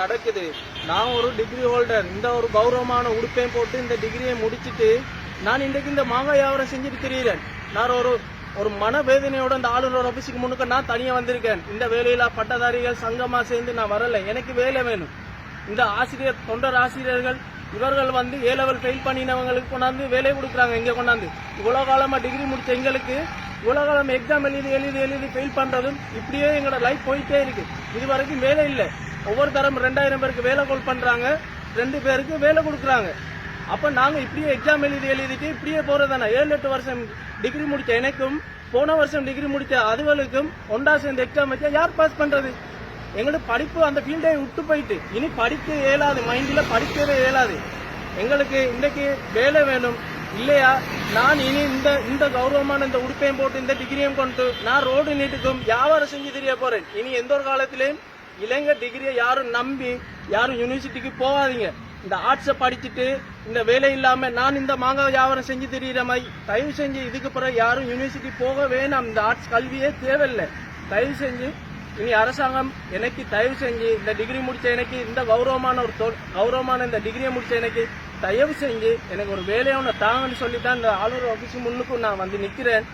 நடக்குது? நான் ஒரு டிகிரி ஹோல்டர் இந்த ஒரு கௌரவமான உடுப்பையும் போட்டு இந்த டிகிரியை முடிச்சுட்டு நான் இன்றைக்கு இந்த மாங்காய் வியாபாரம் செஞ்சுட்டு திரியிறேன். நான் ஒரு ஒரு மனவேதனையோட இந்த ஆளுநர் ஆபீஸுக்கு முன்னுக்கு நான் தனியாக வந்திருக்கேன். இந்த வேலையில பட்டதாரிகள் சங்கமா சேர்ந்து நான் வரல. எனக்கு வேலை வேணும். இந்த ஆசிரியர் தொண்டர் ஆசிரியர்கள் இவர்கள் வந்து ஏ லெவல் ஃபெயில் பண்ணினவங்களுக்கு கொண்டாந்து வேலை கொடுக்குறாங்க. இங்கே கொண்டாந்து. இவ்வளோ காலமாக டிகிரி முடித்த எங்களுக்கு இவ்வளோ காலம் எக்ஸாம் எழுதி எழுதி எழுதி ஃபெயில் பண்றதும் இப்படியே எங்களோட லைஃப் போயிட்டே இருக்கு. இது வரைக்கும் வேலை இல்லை. ஒவ்வொரு தரம் ரெண்டாயிரம் பேருக்கு வேலை கோல் பண்ணுறாங்க ரெண்டு பேருக்கு வேலை கொடுக்குறாங்க. அப்போ நாங்கள் இப்படியே எக்ஸாம் எழுதி எழுதிட்டு இப்படியே போகிறது தானே ஏழு எட்டு வருஷம் டிகிரி முடித்த எனக்கும் போன வருஷம் டிகிரி முடித்த அதுகளுக்கும் ஒன்றா சேர்ந்து எக்ஸாம் வச்சா யார் பாஸ் பண்ணுறது எங்களுக்கு படிப்பு அந்த ஃபீல்டை விட்டு போயிட்டு இனி படிக்க இயலாது மைண்டில் படிக்கவே இயலாது. எங்களுக்கு இன்றைக்கு வேலை வேணும். இல்லையா? நான் இனி இந்த இந்த கௌரவமான இந்த உடுப்பையும் போட்டு இந்த டிகிரியும் கொண்டு நான் ரோடு நீட்டுக்கும் வியாபாரம் செஞ்சு தெரிய போறேன். இனி எந்த ஒரு காலத்திலையும் இளைஞர் டிகிரியை யாரும் நம்பி யாரும் யூனிவர்சிட்டிக்கு போகாதீங்க. இந்த ஆர்ட்ஸை படிச்சுட்டு இந்த வேலை இல்லாமல் நான் இந்த மாங்காய் வியாபாரம் செஞ்சு தெரியுற மாதிரி தயவு செஞ்சு இதுக்கு பிறகு யாரும் யூனிவர்சிட்டி போக வேணாம். இந்த ஆர்ட்ஸ் கல்வியே தேவையில்லை. தயவு செஞ்சு இனி அரசாங்கம் எனக்கு தயவு செஞ்சு இந்த டிகிரி முடிச்ச எனக்கு இந்த கௌரவமான ஒரு தொ- கௌரவமான இந்த டிகிரியை முடிச்ச எனக்கு தயவு செஞ்சு எனக்கு ஒரு வேலையை ஒன்று தாங்கன்னு சொல்லி தான் இந்த ஆளுநர் ஆஃபீஸ் முன்னுக்கும் நான் வந்து நிற்கிறேன்